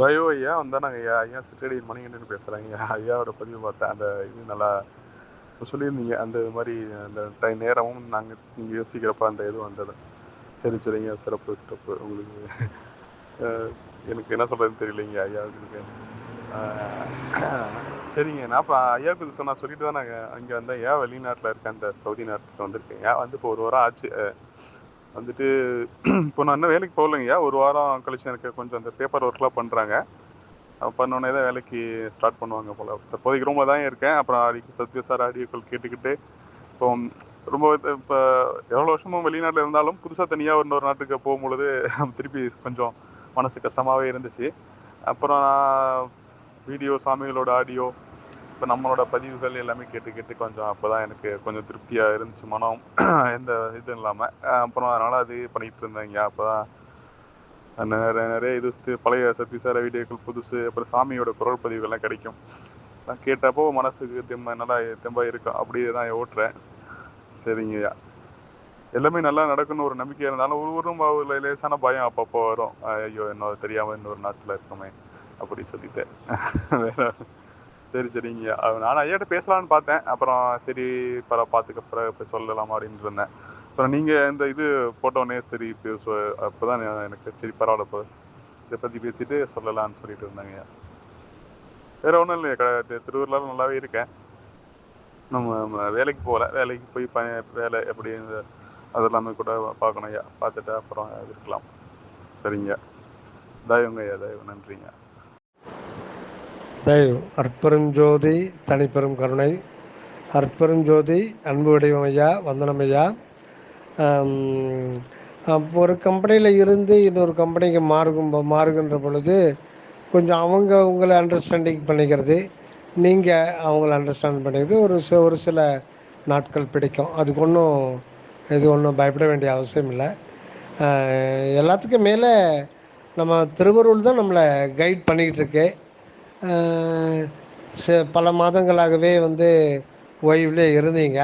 தயவு ஐயா நாங்கள் ஐயா ஐயா சிற்றடியின் மணிகண்டன் பேசுகிறாங்க ஐயாவோட பதிவு பார்த்தேன். அந்த இது நல்லா சொல்லியிருந்தீங்க. அந்த இது மாதிரி அந்த டைம் நேரமும் நாங்கள் நீங்கள் யோசிக்கிறப்ப அந்த இது வந்தது. சரி சரிங்க சிறப்பு சிறப்பு. உங்களுக்கு எனக்கு என்ன சொல்கிறதுன்னு தெரியலைங்க ஐயா உங்களுக்கு. சரிங்க. நான் இப்போ ஐயாவுக்கு இது சொன்னா சொல்லிட்டு தான் நாங்கள் அங்கே வந்தேன். ஏன் வெளிநாட்டில் இருக்கேன் அந்த சவுதி நாட்டுக்கு வந்திருக்கேன். ஏன் வந்து இப்போ ஒரு வாரம் ஆச்சு. வந்துட்டு இப்போ நான் இன்னும் வேலைக்கு போகலைங்கய்யா. ஒரு வாரம் கழிச்சு எனக்கு கொஞ்சம் அந்த பேப்பர் ஒர்க்லாம் பண்ணுறாங்க பண்ணோடனே தான் வேலைக்கு ஸ்டார்ட் பண்ணுவாங்க போல். தற்போதைக்கு ரூமில் தான் இருக்கேன். அப்புறம் அடிக்கடி சத்ய சார் ஆடியோக்கள் கேட்டுக்கிட்டு இப்போ ரொம்ப இப்போ எவ்வளோ வருஷமும் வெளிநாட்டில் இருந்தாலும் புதுசாக தனியாக இன்னொரு நாட்டுக்கு போகும்பொழுது திருப்பி கொஞ்சம் மனசு கஷ்டமாகவே இருந்துச்சு. அப்புறம் நான் வீடியோ சாமிகளோட ஆடியோ இப்போ நம்மளோட பதிவுகள் எல்லாமே கேட்டு கேட்டு கொஞ்சம் அப்போ தான் எனக்கு கொஞ்சம் திருப்தியாக இருந்துச்சு மனம். எந்த இதுவும் இல்லாமல் அப்புறம் அதனால் அது பண்ணிகிட்டு இருந்தேங்க. அப்போ தான் நிறைய நிறைய இது பழைய சத்யசார வீடியோக்கள் புதுசு அப்புறம் சாமியோட குரல் பதிவுகள்லாம் கிடைக்கும். நான் கேட்டப்போ மனசுக்கு தெம்ப நல்லா தெம்பாக இருக்கும் அப்படியே தான் ஓட்டுறேன். சரிங்கய்யா எல்லாமே நல்லா நடக்குன்னு ஒரு நம்பிக்கை இருந்தாலும் ஒரு ஒரு ஒரு லேசான பயம் அப்பப்போ வரும். ஐயோ இன்னொரு தெரியாமல் இன்னொரு நாட்டில் இருக்கோமே அப்படி சொல்லிட்டு. வேற சரி சரிங்கய்யா நான் ஐயாட்ட பேசலாம்னு பார்த்தேன். அப்புறம் சரி பர பார்த்துக்க அப்புறம் இப்போ சொல்லலாம் அப்படின்ட்டு இருந்தேன். அப்புறம் நீங்கள் இந்த இது போட்டோன்னே சரி இப்போ அப்போ தான் எனக்கு சரி பரவாயில்ல இப்போ இதை பற்றி பேசிட்டு சொல்லலாம்னு சொல்லிட்டு இருந்தாங்க. வேறு ஒன்றும் இல்லையா கடை திருவூரில் நல்லாவே இருக்கேன். நம்ம வேலைக்கு போகல. வேலைக்கு போய் ப வேலை எப்படி இந்த அதெல்லாமே கூட பார்க்கணும் ஐயா. பார்த்துட்டு அப்புறம் இருக்கலாம். சரிங்க. தயவுங்க ஐயா தயவு நன்றிங்க. தயவு அற்பெருஞ்சோதி தனிப்பெரும் கருணை. அற்பெருஞ்சோதி அன்பு வடிவம் ஐயா வந்தனம் ஐயா. அப்போ ஒரு கம்பெனியில் இருந்து இன்னொரு கம்பெனிக்கு மாறுகும் மாறுகின்ற பொழுது கொஞ்சம் அவங்க உங்களை அண்டர்ஸ்டாண்டிங் பண்ணிக்கிறது நீங்கள் அவங்கள அண்டர்ஸ்டாண்ட் பண்ணிக்கிறது ஒரு சில ஒரு சில நாட்கள் பிடிக்கும். அதுக்கு ஒன்றும் இது ஒன்றும் பயப்பட வேண்டிய அவசியம் இல்லை. எல்லாத்துக்கும் மேலே நம்ம திருவருள் தான் நம்மளை கைட் பண்ணிக்கிட்டு இருக்கு. பல மாதங்களாகவே வந்து ஓய்வில் இருந்தீங்க.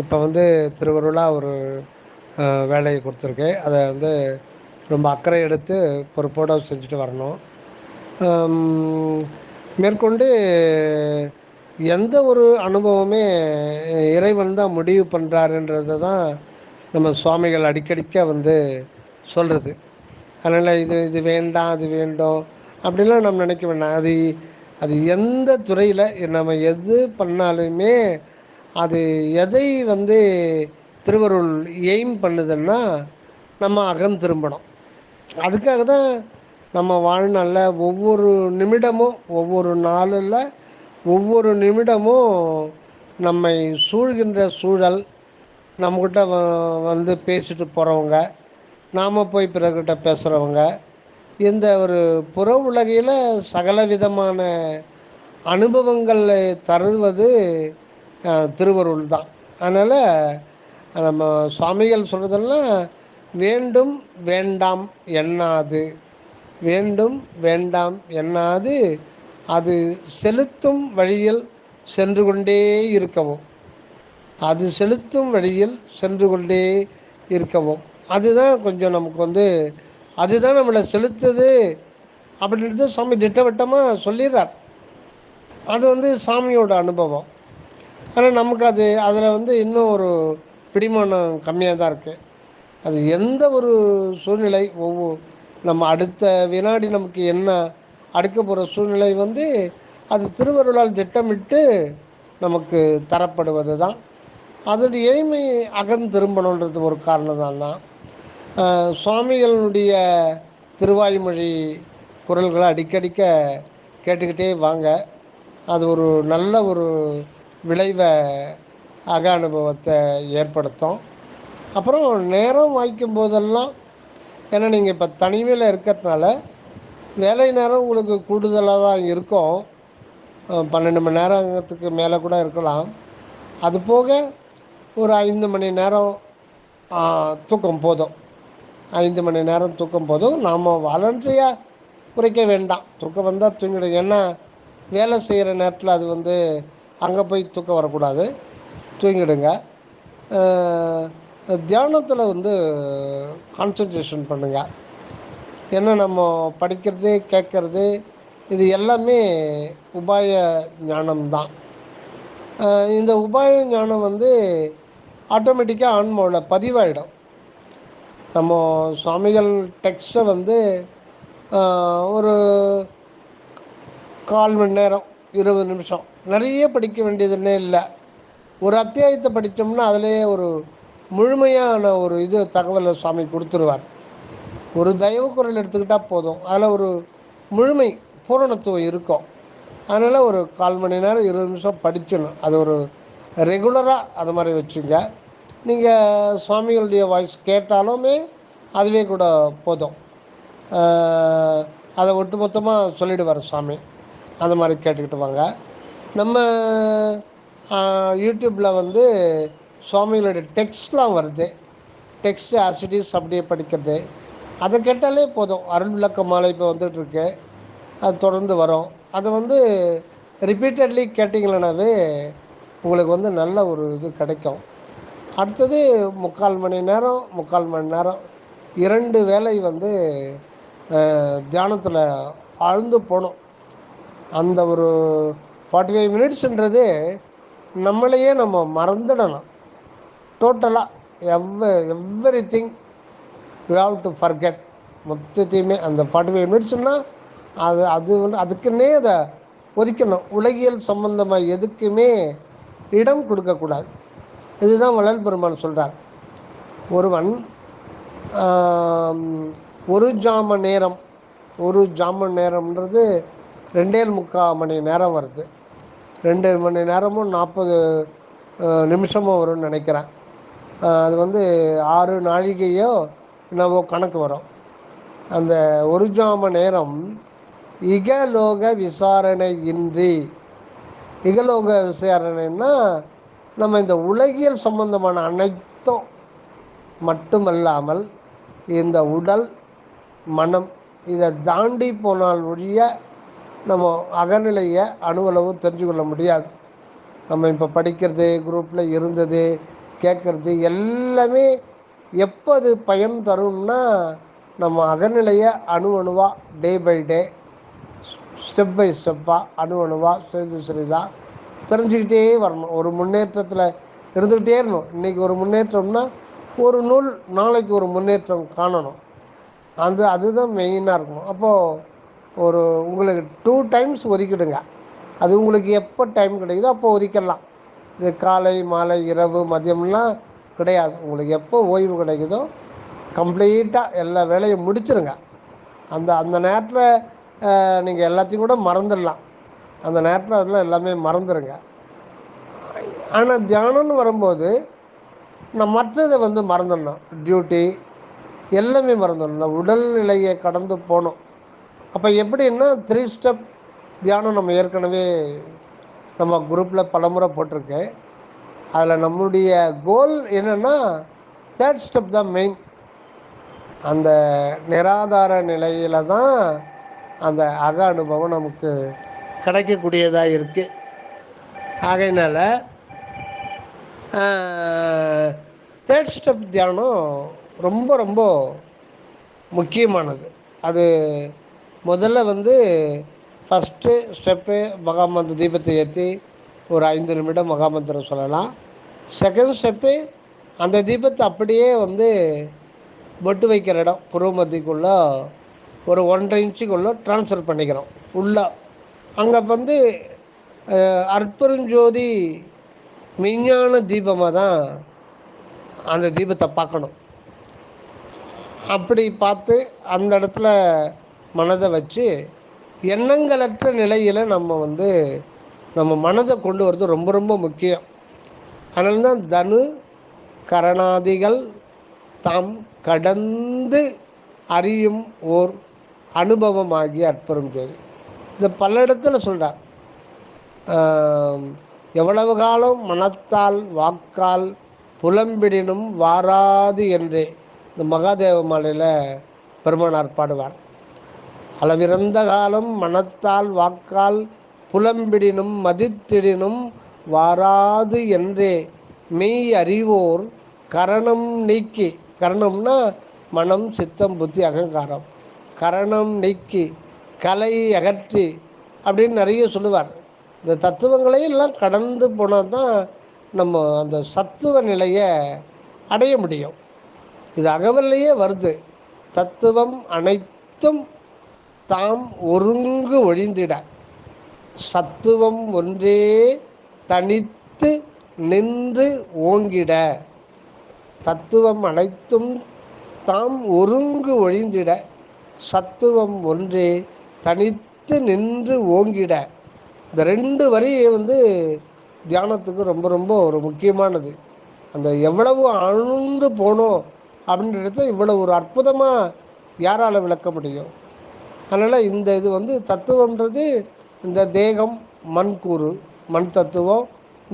இப்போ வந்து திருவருளாக ஒரு வேலையை கொடுத்துருக்கு. அதை வந்து ரொம்ப அக்கறை எடுத்து பொறுப்போடு செஞ்சுட்டு வரணும். மேற்கொண்டு எந்த ஒரு அனுபவமே இறைவன் தான் முடிவு பண்ணுறாருன்றதை தான் நம்ம சுவாமிகள் அடிக்கடிக்க வந்து சொல்கிறது அதனால் இது இது வேண்டாம் அது வேண்டும். அப்படிலாம் நம்ம நினைக்க வேண்டாம். அது அது எந்த துறையில் நம்ம எது பண்ணாலுமே அது எதை வந்து திருவருள் எய்ம் பண்ணுதுன்னா நம்ம அகம் திரும்பணும். அதுக்காக தான் நம்ம வாழ்நாளில் ஒவ்வொரு நிமிடமும் ஒவ்வொரு நாளில் ஒவ்வொரு நிமிடமும் நம்மை சூழ்கின்ற சூழல் நம்மக்கிட்ட வ வந்து பேசிட்டு போகிறவங்க நாம் போய் பிறர்கிட்ட பேசுகிறவங்க இந்த ஒரு புற உலகில் சகல விதமான அனுபவங்களை தருவது திருவருள் தான். அதனால் நம்ம சுவாமிகள் சொல்கிறதெல்லாம் வேண்டும் வேண்டாம் எண்ணாது. வேண்டும் வேண்டாம் எண்ணாது அது செலுத்தும் வழியில் சென்று கொண்டே இருக்கவும். அது செலுத்தும் வழியில் சென்று கொண்டே இருக்கவும். அதுதான் கொஞ்சம் நமக்கு வந்து அதுதான் நம்மளை செலுத்துது அப்படின்றது சாமி திட்டவட்டமாக சொல்லிடுறார். அது வந்து சாமியோட அனுபவம். ஆனால் நமக்கு அது அதில் வந்து இன்னும் ஒரு பிடிமானம் கம்மியாக தான் இருக்குது அது எந்த ஒரு சூழ்நிலை ஒவ்வொரு நம்ம அடுத்த வினாடி நமக்கு என்ன அடுக்க போகிற சூழ்நிலை வந்து அது திருவருளால் திட்டமிட்டு நமக்கு தரப்படுவது தான் அதனுடைய எளிமை அகன் திரும்பணுன்றது ஒரு காரணம் தான் சுவாமிகளுடைய திருவாய்மொழி குரல்களை அடிக்கடிக்க கேட்டுக்கிட்டே வாங்க. அது ஒரு நல்ல ஒரு விளைவை அக அனுபவத்தை ஏற்படுத்தும். அப்புறம் நேரம் வாய்க்கும் போதெல்லாம் ஏன்னா நீங்கள் இப்போ தனிமையில் இருக்கிறதுனால வேலை நேரம் உங்களுக்கு கூடுதலாக தான் இருக்கும். பன்னெண்டு மணி நேரத்துக்கு மேலே கூட இருக்கலாம். அது போக ஒரு ஐந்து மணி நேரம் தூக்கம் போதும். ஐந்து மணி நேரம் தூக்கம் போதும் நாம் வாலண்டரியாக குறைக்க வேண்டாம். தூக்கம் வந்தால் தூங்கிடும் ஏன்னா வேலை செய்கிற நேரத்தில் அது வந்து அங்கே போய் தூக்கம் வரக்கூடாது. தூங்கிடுங்க. தியானத்தில் வந்து கான்சன்ட்ரேஷன் பண்ணுங்கள் ஏன்னா நம்ம படிக்கிறது கேட்கறது இது எல்லாமே உபாய ஞானம்தான் இந்த உபாய ஞானம் வந்து ஆட்டோமேட்டிக்காக ஆன்மாவில் பதிவாயிடும். நம்ம சுவாமிகள் டெக்ஸ்ட்டை வந்து ஒரு கால் மணி நேரம் இருபது நிமிஷம். நிறைய படிக்க வேண்டியதுன்னே இல்லை. ஒரு அத்தியாயத்தை படித்தோம்னா அதிலேயே ஒரு முழுமையான ஒரு இது தகவலை சுவாமி கொடுத்துருவார். ஒரு தயவு குரல் எடுத்துக்கிட்டால் போதும். அதில் ஒரு முழுமை பூரணத்துவம் இருக்கும். அதனால் ஒரு கால் மணி நேரம் இருபது நிமிஷம் படிச்சிடணும். அது ஒரு ரெகுலராக அது மாதிரி வச்சுங்க. நீங்கள் சுவாமிகளுடைய வாய்ஸ் கேட்டாலுமே அதுவே கூட போதும். அதை ஒட்டு மொத்தமாக சொல்லிடுவார் சுவாமி. அந்த மாதிரி கேட்டுக்கிட்டு வாங்க. நம்ம யூடியூப்பில் வந்து சுவாமிகளுடைய டெக்ஸ்ட்லாம் வருது. டெக்ஸ்ட் ஆசிட்டிஸ் அப்படியே படிக்கிறது. அதை கேட்டாலே போதும். அருள் விளக்க மாலை இப்போ வந்துட்டுருக்கு. அது தொடர்ந்து வரும். அது வந்து ரிப்பீட்டட்லி கேட்டிங்களனாவே உங்களுக்கு வந்து நல்ல ஒரு இது கிடைக்கும். அடுத்தது முக்கால் மணி நேரம் முக்கால் மணி நேரம். இரண்டு வேளை வந்து தியானத்தில் ஆழ்ந்து போகணும் அந்த ஒரு ஃபார்ட்டி ஃபைவ் மினிட்ஸுன்றது நம்மளையே நம்ம மறந்துடணும் டோட்டலாக எவ்வ everything you have to forget மொத்தத்தையுமே அந்த ஃபார்ட்டி ஃபைவ் மினிட்ஸ்னால் அது அது வந்து அதுக்குன்னே அதை ஒதுக்கணும். உலகியல் சம்பந்தமாக எதுக்குமே இடம் கொடுக்கக்கூடாது. இதுதான் வள்ளல் பெருமான் சொல்கிறார் ஒருவன் ஒரு ஜாம நேரம் ஒரு ஜாம நேரம்ன்றது ரெண்டே முக்கால் மணி நேரம் வருது. ரெண்டு மணி நேரமும் நாற்பது நிமிஷமும் வரும்னு நினைக்கிறேன். அது வந்து ஆறு நாழிகையோ என்னவோ கணக்கு வரும். அந்த ஒரு ஜாம நேரம் இகலோக விசாரணை இன்றி. இகலோக விசாரணைன்னா நம்ம இந்த உலகியல் சம்பந்தமான அனைத்தும் மட்டுமல்லாமல் இந்த உடல் மனம் இதை தாண்டி போனால் ஒழிய நம்ம அகநிலையை அணுவளவு தெரிஞ்சு கொள்ள முடியாது. நம்ம இப்போ படிக்கிறது குரூப்பில் இருந்தது கேட்குறது எல்லாமே எப்போ அது பயன் தரும்னா நம்ம அகநிலையை அணு அணுவாக day by day step by ஸ்டெப்பாக அணு அணுவாக சிறிது சிறிதாக தெரிஞ்சுக்கிட்டே வரணும். ஒரு முன்னேற்றத்தில் இருந்துக்கிட்டே இருக்கணும். இன்றைக்கி ஒரு முன்னேற்றம்னா ஒரு நூல் நாளைக்கு ஒரு முன்னேற்றம் காணணும். அது அதுதான் மெயினாக இருக்கணும். அப்போது ஒரு உங்களுக்கு டூ டைம்ஸ் ஒதுக்கிடுங்க. அது உங்களுக்கு எப்போ டைம் கிடைக்குதோ அப்போ ஒதுக்கிடலாம். இது காலை மாலை இரவு மதியம்லாம் கிடையாது. உங்களுக்கு எப்போ ஓய்வு கிடைக்குதோ கம்ப்ளீட்டாக எல்லா வேலையும் முடிச்சிருங்க. அந்த அந்த நேரத்தில் நீங்கள் எல்லாத்தையும் கூட மறந்துடலாம். அந்த நேரத்தில் அதெல்லாம் எல்லாமே மறந்துடுங்க ஆனால் தியானம்னு வரும்போது நான் மற்றதை வந்து மறந்துடணும். டியூட்டி எல்லாமே மறந்துடணும். உடல் நிலையை கடந்து போகணும். அப்போ எப்படின்னா த்ரீ ஸ்டெப் தியானம் நம்ம ஏற்கனவே நம்ம குரூப்பில் பலமுறை போட்டிருக்கேன். அதில் நம்முடைய கோல் என்னென்னா தேர்ட் ஸ்டெப் தான் மெயின் அந்த நிராதார நிலையில் தான் அந்த அக அனுபவம் நமக்கு கிடைக்கக்கூடியதாக இருக்குது ஆகையினால தேர்ட் ஸ்டெப் தியானம் ரொம்ப ரொம்ப முக்கியமானது. அது முதல்ல வந்து ஃபஸ்ட்டு ஸ்டெப்பு மகாமந்திர தீபத்தை ஏற்றி ஒரு ஐந்து நிமிடம் மகாமந்திரம் சொல்லலாம். செகண்ட் ஸ்டெப்பு அந்த தீபத்தை அப்படியே வந்து பொட்டு வைக்கிற இடம் புருவமத்திக்குள்ள ஒரு ஒன்றரை இன்ச்சுக்குள்ளே ட்ரான்ஸ்ஃபர் பண்ணிக்கிறோம். உள்ளே அங்கே வந்து அஹ், அற்பெருஞ்சோதி தீபமாக தான் அந்த தீபத்தை பார்க்கணும். அப்படி பார்த்து அந்த இடத்துல மனதை வச்சு எண்ணங்களற்ற நிலையில் நம்ம வந்து நம்ம மனதை கொண்டு வரது ரொம்ப ரொம்ப முக்கியம். அதனால தான் தனு கரணாதிகள் தாம் கடந்து அறியும் ஓர் அனுபவமாகிய அற்புறம் ஜோதி இந்த பல இடத்துல சொல்கிறார் எவ்வளவு காலம் மனத்தால் வாக்கால் புலம்பிடினும் வாராது என்றே இந்த மகாதேவ மாலையில் பெருமானார் பாடுவார். அளவிறந்த காலம் மனத்தால் வாக்கால் புலம்பிடினும் மதித்திடினும் வாராது என்றே மெய் அறிவோர் கரணம் நீக்கி கரணம்னா மனம் சித்தம் புத்தி அகங்காரம். கரணம் நீக்கி கலை அகற்றி அப்படின்னு நிறைய சொல்லுவார். இந்த தத்துவங்களை எல்லாம் கடந்து போனால் தான் நம்ம அந்த சத்துவ நிலையை அடைய முடியும். இது அகவல்லையே வருது. தத்துவம் அனைத்தும் தாம் ஒருங்கு ஒழிந்திட. சத்துவம் ஒன்றே தனித்து நின்று ஓங்கிட. தத்துவம் அனைத்தும் தாம் ஒருங்கு ஒழிந்திட. சத்துவம் ஒன்றே தனித்து நின்று ஓங்கிட. இந்த ரெண்டு வரி வந்து தியானத்துக்கு ரொம்ப ரொம்ப ஒரு முக்கியமானது. அந்த எவ்வளவு ஆழ்ந்து போனோம் அப்படின்றத இவ்வளோ ஒரு அற்புதமாக யாரால் விளக்க முடியும்? அதனால் இந்த இது வந்து தத்துவம்ன்றது இந்த தேகம் மண் கூறு மண் தத்துவம்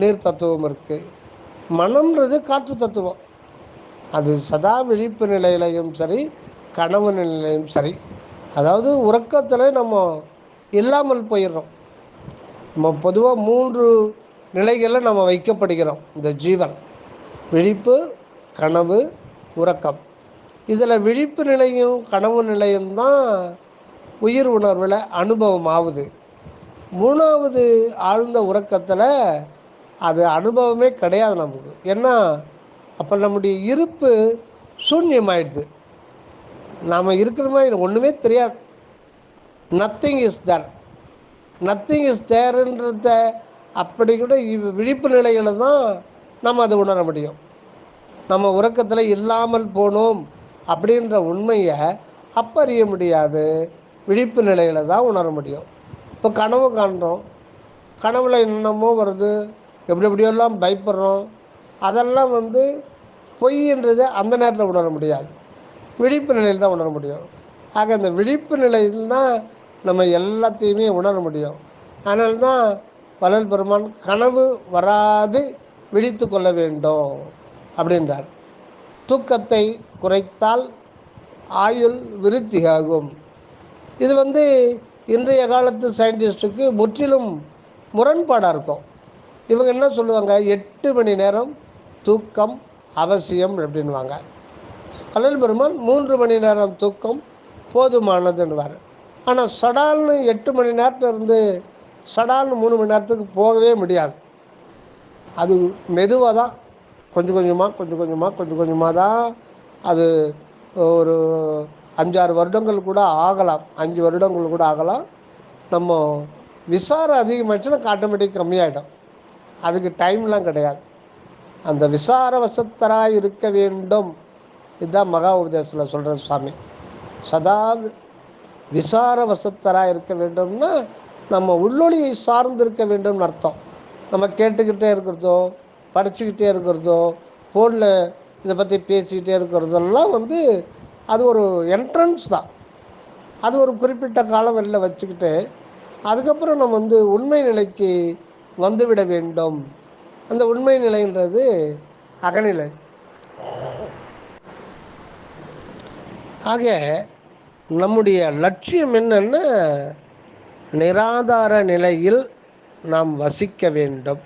நீர் தத்துவம் இருக்குது மனம்ன்றது காற்று தத்துவம். அது சதா விழிப்பு நிலையிலையும் சரி கனவு நிலையிலையும் சரி அதாவது உறக்கத்தில் நம்ம இல்லாமல் போயிடுறோம். நம்ம பொதுவாக மூன்று நிலைகளில் நம்ம வைக்கப்படுகிறோம். இந்த ஜீவன் விழிப்பு கனவு உறக்கம். இதில் விழிப்பு நிலையும் கனவு நிலையும் தான் உயிர் உணர்வில் அனுபவம் ஆகுது. மூணாவது ஆழ்ந்த உறக்கத்தில் அது அனுபவமே கிடையாது நமக்கு. ஏன்னா அப்போ நம்முடைய இருப்பு சூன்யமாயிடுது. நாம் இருக்கிற மாதிரி ஒன்றுமே தெரியாது. Nothing is there nothing is தேர்ன்றத அப்படி கூட இவ் விழிப்பு நிலையில் தான் நம்ம அதை உணர முடியும். நம்ம உறக்கத்தில் இல்லாமல் போனோம் அப்படின்ற உண்மையை அப்போ அறிய முடியாது. விழிப்பு நிலையில் தான் உணர முடியும். இப்போ கனவு காண்றோம். கனவுல என்னென்னமோ வருது. எப்படி எப்படியெல்லாம் பயப்படுறோம். அதெல்லாம் வந்து பொய்ன்றதை அந்த நேரத்தில் உணர முடியாது. விழிப்பு நிலையில் தான் உணர முடியும். ஆக இந்த விழிப்பு நிலையில் தான் நம்ம எல்லாத்தையுமே உணர முடியும். அதனால தான் வள்ளல் பெருமான் கனவு வராது விழித்து கொள்ள வேண்டும் அப்படின்றார். தூக்கத்தை குறைத்தால் ஆயுள் விருத்தியாகும். இது வந்து இன்றைய காலத்து சயின்டிஸ்ட்டுக்கு முற்றிலும் முரண்பாடாக இருக்கும். இவங்க என்ன சொல்லுவாங்க? எட்டு மணி நேரம் தூக்கம் அவசியம் அப்படின்வாங்க அண்ணல் பெருமான் மூன்று மணி நேரம் தூக்கம் போதுமானதுன்னுவார் ஆனால் சடால்னு எட்டு மணி நேரத்துல இருந்து சடால்னு மூணு மணி நேரத்துக்கு போகவே முடியாது. அது மெதுவாக தான் கொஞ்சம் கொஞ்சமாக கொஞ்சம் கொஞ்சமாக கொஞ்சம் கொஞ்சமாக தான் அது ஒரு அஞ்சாறு வருடங்கள் கூட ஆகலாம் அஞ்சு வருடங்கள் கூட ஆகலாம். நம்ம விசாரம் அதிகமாகிடுச்சுன்னா ஆட்டோமேட்டிக் கம்மியாயிடும். அதுக்கு டைம்லாம் கிடையாது. அந்த விசார வசத்தராக இருக்க வேண்டும். இதுதான் மகா உபதேசத்தில் சொல்கிற சாமி. சதா விசார வசத்தராக இருக்க வேண்டும்னா நம்ம உள்ளொளியை சார்ந்து இருக்க வேண்டும்னு அர்த்தம். நம்ம கேட்டுக்கிட்டே இருக்கிறதோ படிச்சுக்கிட்டே இருக்கிறதோ ஃபோனில் இதை பற்றி பேசிக்கிட்டே இருக்கிறதெல்லாம் வந்து அது ஒரு என்ட்ரன்ஸ் தான். அது ஒரு குறிப்பிட்ட காலம் வெளில வச்சுக்கிட்டு அதுக்கப்புறம் நம்ம வந்து உண்மை நிலைக்கு வந்துவிட வேண்டும். அந்த உண்மை நிலைன்றது அகநிலை. ஆக நம்முடைய லட்சியம் என்னன்னா நிராதார நிலையில் நாம் வசிக்க வேண்டும்.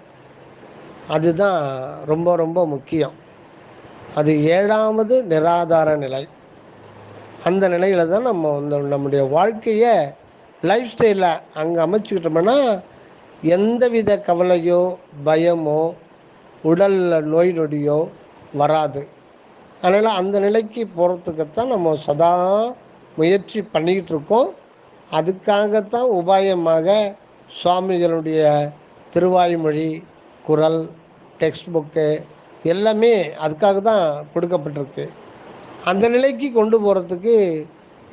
அதுதான் ரொம்ப ரொம்ப முக்கியம். அது ஏழாவது நிராதார நிலை. அந்த நிலையில் தான் நம்ம வந்து நம்முடைய வாழ்க்கையை லைஃப் ஸ்டைலை அங்கே அமைச்சுக்கிட்டோம்னா எந்தவித கவலையோ பயமோ உடலில் நோய் நொடியோ வராது. அதனால் அந்த நிலைக்கு போகிறதுக்குத்தான் நம்ம சதா முயற்சி பண்ணிக்கிட்டு இருக்கோம் அதுக்காகத்தான் உபாயமாக சுவாமிகளுடைய திருவாய்மொழி குரல் டெக்ஸ்ட் புக்கு எல்லாமே அதுக்காக தான் கொடுக்கப்பட்டிருக்கு. அந்த நிலைக்கு கொண்டு போகிறதுக்கு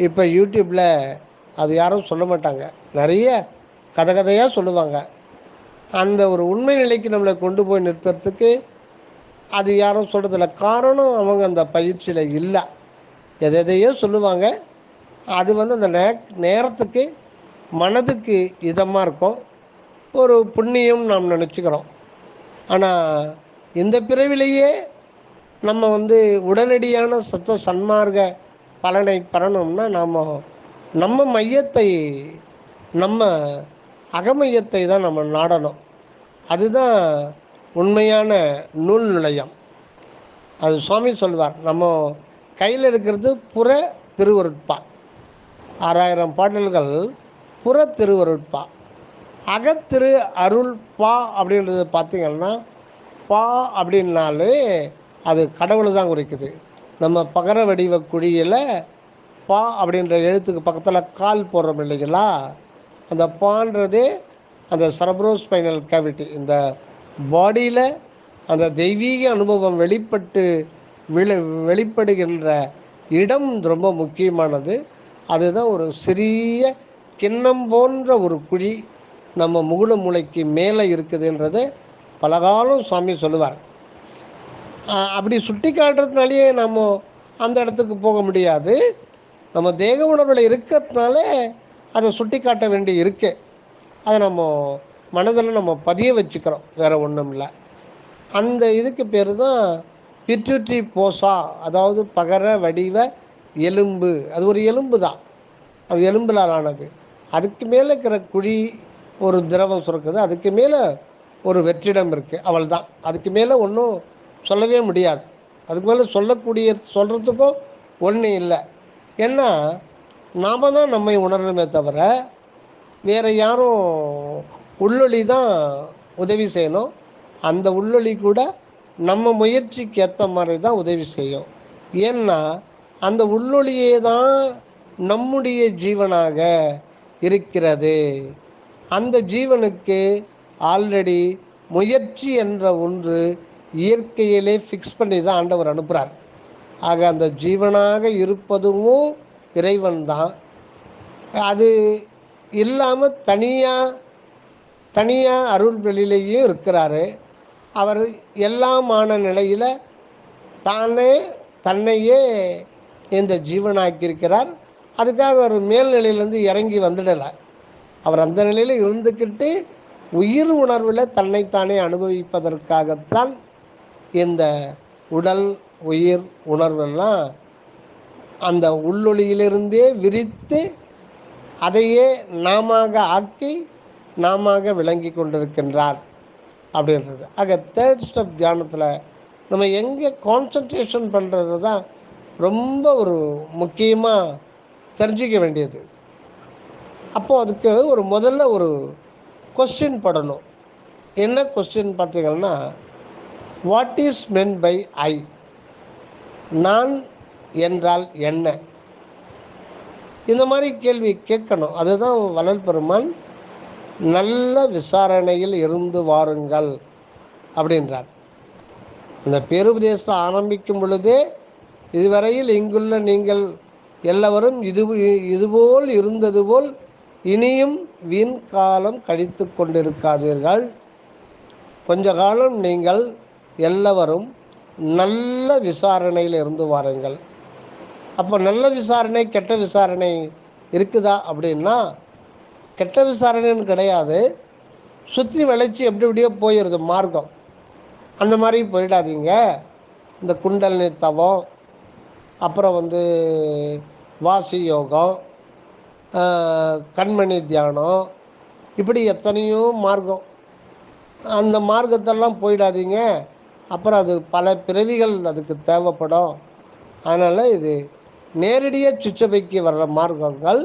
இப்போ யூடியூப்பில் அது யாரும் சொல்ல மாட்டாங்க. நிறைய கதை கதையாக சொல்லுவாங்க. அந்த ஒரு உண்மை நிலைக்கு நம்மளை கொண்டு போய் நிறுத்துறதுக்கு அது யாரும் சொல்கிறதில்ல காரணம் அவங்க அந்த பயிற்சியில் இல்லை. எதை எதையோ சொல்லுவாங்க. அது வந்து அந்த நே நேரத்துக்கு மனதுக்கு இதமாக இருக்கும். ஒரு புண்ணியம் நாம் நினச்சிக்கிறோம். ஆனால் இந்த பிறவிலேயே நம்ம வந்து உடனடியான சத்த சன்மார்க்க பலனை பெறணும்னா நாம் நம்ம மையத்தை நம்ம அகமையத்தை தான் நம்ம நாடணும். அதுதான் உண்மையான நூல் நிலையம். அது சுவாமி சொல்வார் நம்ம கையில் இருக்கிறது புற திருவருட்பா. ஆறாயிரம் பாடல்கள் புற திருவருட்பா. அகத்திரு அருள் பா அப்படின்றது பார்த்திங்கன்னா பா அப்படின்னாலே அது கடவுளை தான் குறிக்குது. நம்ம பகர வடிவ குழியில் பா அப்படின்ற எழுத்துக்கு பக்கத்தில் கால் போடுறோம் இல்லைங்களா? அந்த பான்றதே அந்த சரப்ரோஸ்பைனல் கேவிட்டி இந்த பாடியில் அந்த தெய்வீக அனுபவம் வெளிப்பட்டு விளை வெளிப்படுகின்ற இடம் ரொம்ப முக்கியமானது. அதுதான் ஒரு சிறிய கிண்ணம் போன்ற ஒரு குழி நம்ம முகுல மூளைக்கு மேலே இருக்குதுன்றது பலகாலம் சுவாமி சொல்லுவார். அப்படி சுட்டி காட்டுறதுனாலேயே நம்ம அந்த இடத்துக்கு போக முடியாது. நம்ம தேக உணர்வில் இருக்கிறதுனால அதை சுட்டி காட்ட வேண்டி இருக்கு. அதை நம்ம மனதில் நம்ம பதிய வச்சுக்கிறோம். வேற ஒன்றும் இல்லை. அந்த இதுக்கு பேர் தான் பிட்யூட்ரி போசா அதாவது பகர வடிவ எலும்பு. அது ஒரு எலும்பு தான். அது எலும்புலால் ஆனது. அதுக்கு மேலே இருக்கிற குழி ஒரு திரவம் சுரக்குது. அதுக்கு மேலே ஒரு வெற்றிடம் இருக்குது அவள் தான். அதுக்கு மேலே ஒன்றும் சொல்லவே முடியாது. அதுக்கு மேலே சொல்லக்கூடிய சொல்கிறதுக்கும் ஒன்றும் இல்லை. ஏன்னா நாம் தான் நம்மை உணரணுமே தவிர வேறு யாரும் உள்ளொளி தான் உதவி செய்யணும். அந்த உள்ளொளி கூட நம்ம முயற்சிக்கு ஏற்ற மாதிரி தான் உதவி செய்யும். ஏன்னா அந்த உள்ளொளியே தான் நம்முடைய ஜீவனாக இருக்கிறது. அந்த ஜீவனுக்கு ஆல்ரெடி முயற்சி என்ற ஒன்று இயற்கையிலே ஃபிக்ஸ் பண்ணி தான் ஆண்டவர் அனுப்புகிறார் ஆக அந்த ஜீவனாக இருப்பதும் இறைவன் தான் அது இல்லாமல் தனியாக தனியாக அருள் வெளியிலேயும் இருக்கிறாரு. அவர் எல்லாமான நிலையில் தானே தன்னையே இந்த ஜீவனாக்கியிருக்கிறார். அதுக்காக ஒரு மேல்நிலையிலேருந்து இறங்கி வந்துடலை. அவர் அந்த நிலையில் இருந்துக்கிட்டு உயிர் உணர்வில் தன்னைத்தானே அனுபவிப்பதற்காகத்தான் இந்த உடல் உயிர் உணர்வெல்லாம் அந்த உள்ளொளியிலிருந்தே விரித்து அதையே நாம ஆக்கி நாம விளங்கி கொண்டிருக்கின்றார் அப்படின்றது. ஆக தேர்ட் ஸ்டெப் தியானத்தில் நம்ம எங்கே கான்சன்ட்ரேஷன் பண்ணுறது தான் ரொம்ப ஒரு முக்கியமாக தெரிஞ்சிக்க வேண்டியது. அப்போது அதுக்கு ஒரு முதல்ல ஒரு கொஸ்டின் படணும். என்ன கொஸ்டின் பார்த்தீங்கன்னா what is meant by I நான் என்றால் என்ன? இந்த மாதிரி கேள்வி கேட்கணும். அதுதான் வள்ளல் பெருமான் நல்ல விசாரணையில் இருந்து வாருங்கள் அப்படின்றார். இந்த பேருபதேசத்தை ஆரம்பிக்கும் பொழுதே இதுவரையில் இங்குள்ள நீங்கள் எல்லவரும் இது இதுபோல் இருந்தது போல் இனியும் வீண் காலம் கழித்து கொண்டிருக்காதீர்கள். கொஞ்ச காலம் நீங்கள் எல்லவரும் நல்ல விசாரணையில் இருந்து வாருங்கள். அப்போ நல்ல விசாரணை கெட்ட விசாரணை இருக்குதா அப்படின்னா கெட்ட விசாரணைன்னு கிடையாது. சுற்றி வளைச்சி எப்படி எப்படியோ போயிடுது மார்க்கம். அந்த மாதிரி போயிடாதீங்க. இந்த குண்டலினி தவம் அப்புறம் வந்து வாசி யோகம் கண்மணி தியானம் இப்படி எத்தனையோ மார்க்கம். அந்த மார்க்கத்தெல்லாம் போயிடாதீங்க. அப்புறம் அது பல பிறவிகள் அதுக்கு தேவைப்படும். அதனால் இது நேரடியாக சுச்சபைக்கு வர்ற மார்க்கங்கள்.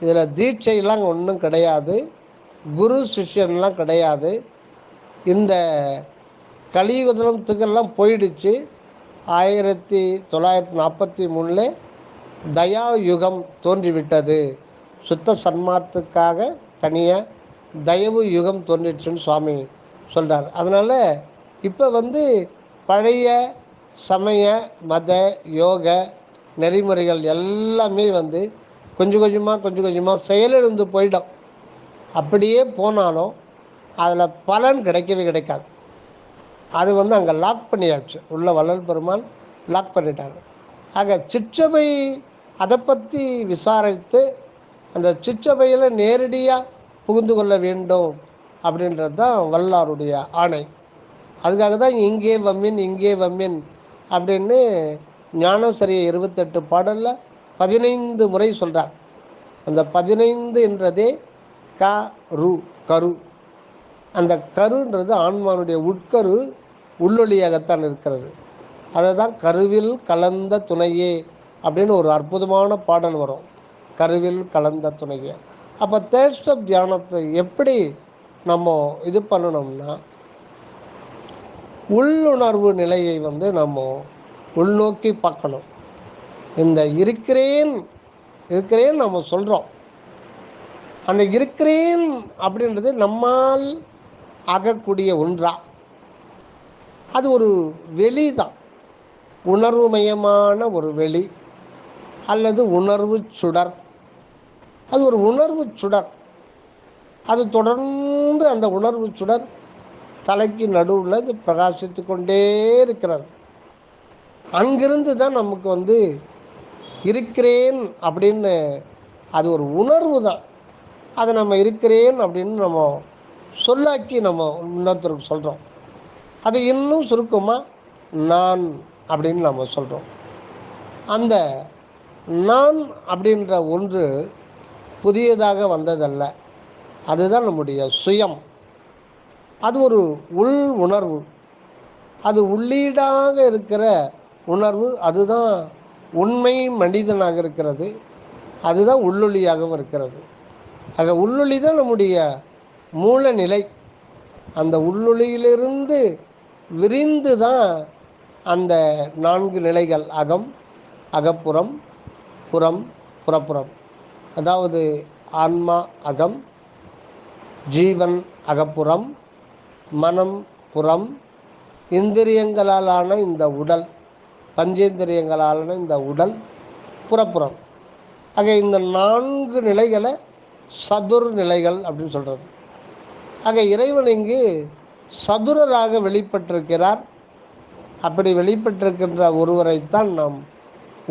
இதில் தீட்சையெல்லாம் ஒன்றும் கிடையாது. குரு சிஷ்யன்லாம் கிடையாது. இந்த கலியுகத்துக்கெல்லாம் போயிடுச்சு. ஆயிரத்தி தொள்ளாயிரத்தி நாற்பத்தி மூணில் தயா யுகம் தோன்றிவிட்டது. சுத்த சன்மார்த்துக்காக தனியாக தயவு யுகம் தோன்றிடுச்சுன்னு சுவாமி சொல்கிறார் அதனால் இப்போ வந்து பழைய சமய மத யோக நெறிமுறைகள் எல்லாமே வந்து கொஞ்சம் கொஞ்சமாக கொஞ்சம் கொஞ்சமாக செயலிழந்து போயிடும். அப்படியே போனாலும் அதில் பலன் கிடைக்கவே கிடைக்காது. அது வந்து அங்கே லாக் பண்ணியாச்சு. உள்ள வள்ளல் பெருமான் லாக் பண்ணிட்டார். ஆக சிற்றபை அதை பற்றி விசாரித்து அந்த சிற்றபையில் நேரடியாக புகுந்து கொள்ள வேண்டும் அப்படின்றது தான் வல்லாருடைய ஆணை. அதுக்காக தான் இங்கே வம்மின் இங்கே வம்மின் அப்படின்னு ஞானசரிய இருபத்தெட்டு பாடலில் பதினைந்து முறை சொல்கிறார் அந்த பதினைந்து என்றதே க ரு கரு. அந்த கருன்றது ஆன்மானுடைய உட்கரு உள்ளொளியாகத்தான் இருக்கிறது. அதை தான் கருவில் கலந்த துணையே அப்படின்னு ஒரு அற்புதமான பாடல் வரும். கருவில் கலந்த துணையே. அப்போ தேர்ட் ஸ்டெப் தியானத்தை எப்படி நம்ம இது பண்ணணும்னா உள்ளுணர்வு நிலையை வந்து நம்ம உள்நோக்கி பார்க்கணும். இந்த இருக்கிறேன் இருக்கிறேன் நம்ம சொல்கிறோம் அந்த இருக்கிறேன் அப்படின்றது நம்மால் ஆகக்கூடிய ஒன்றா? அது ஒரு வெளி தான். உணர்வுமயமான ஒரு வெளி அல்லது உணர்வு சுடர். அது ஒரு உணர்வு சுடர். அது தொடர்ந்து அந்த உணர்வு சுடர் தலைக்கு நடுவில் இது பிரகாசித்து கொண்டே இருக்கிறது. அங்கிருந்து தான் நமக்கு வந்து இருக்கிறேன் அப்படின்னு அது ஒரு உணர்வு தான். அதை நம்ம இருக்கிறேன் அப்படின்னு நம்ம சொல்லாக்கி நம்ம இன்னொருத்தருக்கு சொல்கிறோம் அது இன்னும் சுருக்கமாக நான் அப்படின்னு நம்ம சொல்கிறோம் அந்த நான் அப்படின்ற ஒன்று புதியதாக வந்ததல்ல. அதுதான் நம்முடைய சுயம். அது ஒரு உள் உணர்வு. அது உள்ளீடாக இருக்கிற உணர்வு. அதுதான் உண்மை மனிதனாக இருக்கிறது. அதுதான் உள்ளொளியாகவும் இருக்கிறது. ஆக உள்ளொளி தான் நம்முடைய மூல நிலை அந்த உள்ளொளியிலிருந்து விரிந்து தான் அந்த நான்கு நிலைகள் அகம் அகப்புறம் புறம் புறப்புறம். அதாவது ஆன்மா அகம் ஜீவன் அகப்புறம் மனம் புறம். இந்திரியங்களாலான இந்த உடல். பஞ்சேந்திரியங்களாலான இந்த உடல் புறப்புறம். ஆக இந்த நான்கு நிலைகளை சதுர் நிலைகள் அப்படின்னு சொல்கிறது ஆக இறைவன் இங்கு சதுரராக வெளிப்பட்டிருக்கிறார். அப்படி வெளிப்பட்டிருக்கின்ற ஒருவரைத்தான் நாம்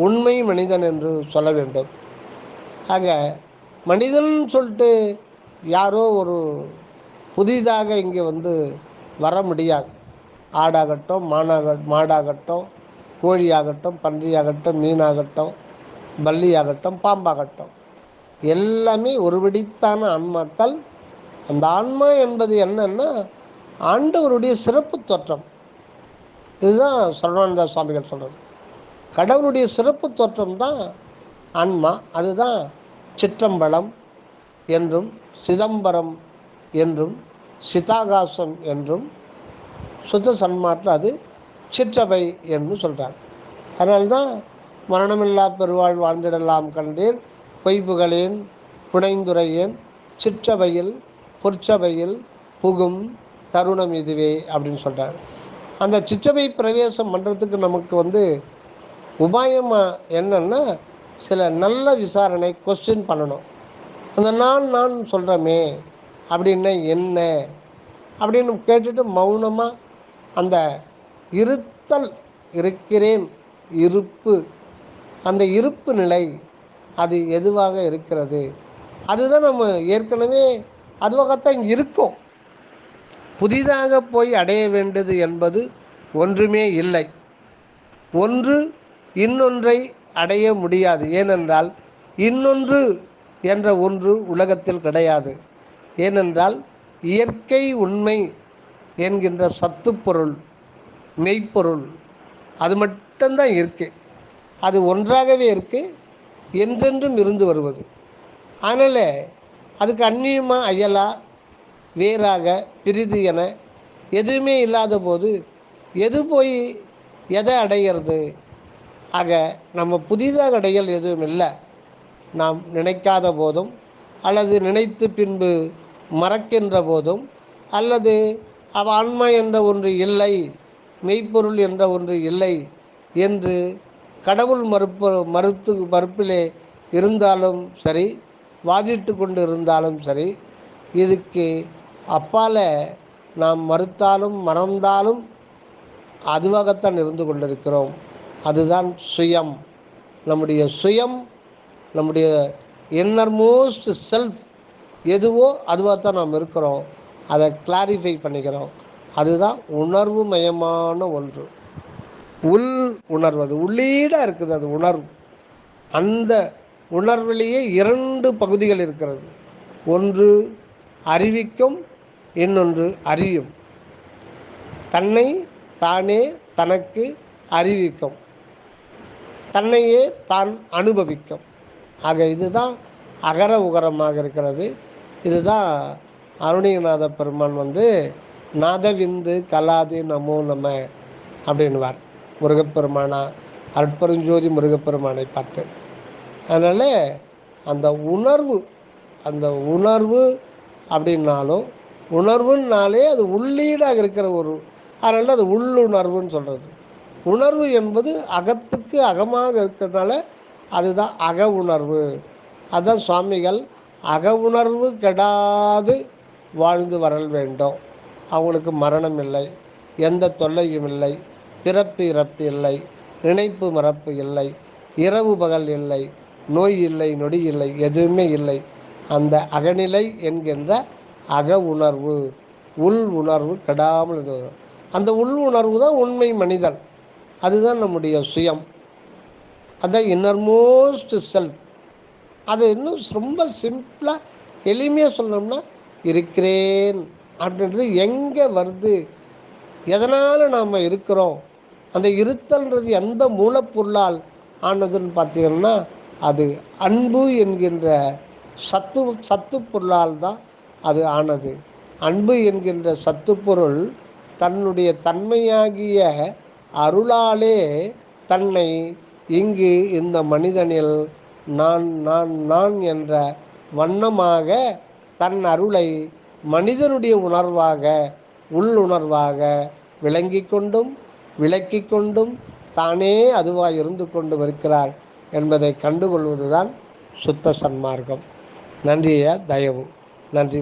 உண்மை மனிதன் என்று சொல்ல வேண்டும். ஆக மனிதன் சொல்லிட்டு யாரோ ஒரு புதிதாக இங்கே வந்து வர முடியாது. ஆடாகட்டும் மானாக மாடாகட்டும் கோழியாகட்டும் பன்றியாகட்டும் மீனாகட்டும் பள்ளியாகட்டும் பாம்பாகட்டும். எல்லாமே ஒரு வெடித்தான ஆன்மாக்கள். அந்த ஆன்மா என்பது என்னன்னா ஆண்டவருடைய சிறப்பு தோற்றம். இதுதான் சரவானந்த சுவாமிகள் சொல்கிறது கடவுளுடைய சிறப்பு தோற்றம் தான் ஆன்மா. அதுதான் சிற்றம்பலம் என்றும் சிதம்பரம் என்றும் சிதாகாசம் என்றும் சுத்த சன்மாற்றம் அது சிற்றவை என்று சொல்கிறார் அதனால்தான் மரணமில்லா பெருவாழ் வாழ்ந்திடலாம் கண்டீர். பொய்புகளேன் புனைந்துரையேன் சிற்றவையில் பொற்சபையில் புகும் தருணம் இதுவே அப்படின்னு சொல்கிறார் அந்த சிற்றவை பிரவேசம் பண்ணுறதுக்கு நமக்கு வந்து உபாயமாக என்னன்னா சில நல்ல விசாரணை கொஸ்டின் பண்ணணும். அந்த நான் நான் சொல்கிறோமே அப்படின்னா என்ன? அப்படின்னு கேட்டுட்டு மௌனமாக அந்த இருத்தல் இருக்கிறேன் இருப்பு. அந்த இருப்பு நிலை அது எதுவாக இருக்கிறது? அதுதான் நம்ம ஏற்கனவே அதுவாகத்தான் இருக்கும். புதிதாக போய் அடைய வேண்டியது என்பது ஒன்றுமே இல்லை. ஒன்று இன்னொன்றை அடைய முடியாது. ஏனென்றால் இன்னொன்று என்ற ஒன்று உலகத்தில் கிடையாது. ஏனென்றால் இயற்கை உண்மை என்கின்ற சத்துப்பொருள் மெய்ப்பொருள். அது மட்டும்தான் இருக்கு. அது ஒன்றாகவே இருக்கு. என்றென்றும் இருந்து வருவது. அதனால் அதுக்கு அந்நியமாக அயலா வேறாக பிரிது என எதுவுமே இல்லாத போது எது போய் எதை அடையிறது? ஆக நம்ம புதிதாக அடையல் எதுவும் இல்லை. நாம் நினைக்காத போதும் அல்லது நினைத்து பின்பு மறக்கின்ற போதும் அல்லது அவ ஆன்மா என்ற ஒன்று இல்லை மெய்ப்பொருள் என்ற ஒன்று இல்லை என்று கடவுள் மறுப்பு மறுத்து மறுப்பிலே இருந்தாலும் சரி வாதிட்டு கொண்டு இருந்தாலும் சரி இதுக்கு அப்பால நாம் மறுத்தாலும் மறந்தாலும் அதுவாகத்தான் இருந்து கொண்டிருக்கிறோம். அதுதான் சுயம். நம்முடைய சுயம் நம்முடைய இன்னர்மோஸ்ட் செல்ஃப் எதுவோ அதுவாக தான் நாம் இருக்கிறோம். அதை கிளாரிஃபை பண்ணிக்கிறோம். அதுதான் உணர்வு மயமான ஒன்று. உள் உணர்வு அது உள்ளீடாக இருக்குது அது உணர்வு. அந்த உணர்விலேயே இரண்டு பகுதிகள் இருக்கிறது. ஒன்று அறிவிக்கும் இன்னொன்று அறியும். தன்னை தானே தனக்கு அறிவிக்கும். தன்னையே தான் அனுபவிக்கும். ஆக இதுதான் அகர உகரமாக இருக்கிறது. இதுதான் அருணிகநாத பெருமான் வந்து நாதவிந்து கலாதி நமோ நம அப்படின்வார் முருகப்பெருமானா அற்பெருஞ்சோதி முருகப்பெருமானை பார்த்து. அதனால் அந்த உணர்வு அந்த உணர்வு அப்படின்னாலும் உணர்வுன்னாலே அது உள்ளீடாக இருக்கிற ஒரு அதனால அது உள்ளுணர்வுன்னு சொல்கிறது உணர்வு என்பது அகத்துக்கு அகமாக இருக்கிறதுனால அதுதான் அக உணர்வு. அதுதான் சுவாமிகள் அக உணர்வு கெடாது வாழ்ந்து வரல் வேண்டும். அவங்களுக்கு மரணம் இல்லை. எந்த தொல்லையும் இல்லை. பிறப்பு இறப்பு இல்லை. நினைப்பு மறப்பு இல்லை. இரவு பகல் இல்லை. நோய் இல்லை. நொடி இல்லை. எதுவுமே இல்லை. அந்த அகநிலை என்கின்ற அக உணர்வு உள் உணர்வு கெடாமல் இருந்தது. அந்த உள் உணர்வு தான் உண்மை மனிதன். அதுதான் நம்முடைய சுயம். அதான் இன்னர்மோஸ்ட் செல்ஃப் அது இன்னும் ரொம்ப சிம்பிளாக எளிமையாக சொல்லணும்னா இருக்கிறேன். அப்படின்றது எங்கே வருது? எதனால் நாம் இருக்கிறோம்? அந்த இருத்தல்ன்றது எந்த மூலப்பொருளால் ஆனதுன்னு பார்த்தீங்கன்னா அது அன்பு என்கின்ற சத்து சத்து பொருளால் தான் அது ஆனது. அன்பு என்கின்ற சத்து பொருள் தன்னுடைய தன்மையாகிய அருளாலே தன்னை இங்கு இந்த மனிதனில் நான் நான் நான் என்ற வண்ணமாக தன் அருளை மனிதனுடைய உணர்வாக உள்ளுணர்வாக விளங்கி கொண்டும் விளக்கி கொண்டும் தானே அதுவாக இருந்து கொண்டும் இருக்கிறார் என்பதை கண்டுகொள்வதுதான் சுத்த சன்மார்க்கம். நன்றிய தயவு. நன்றி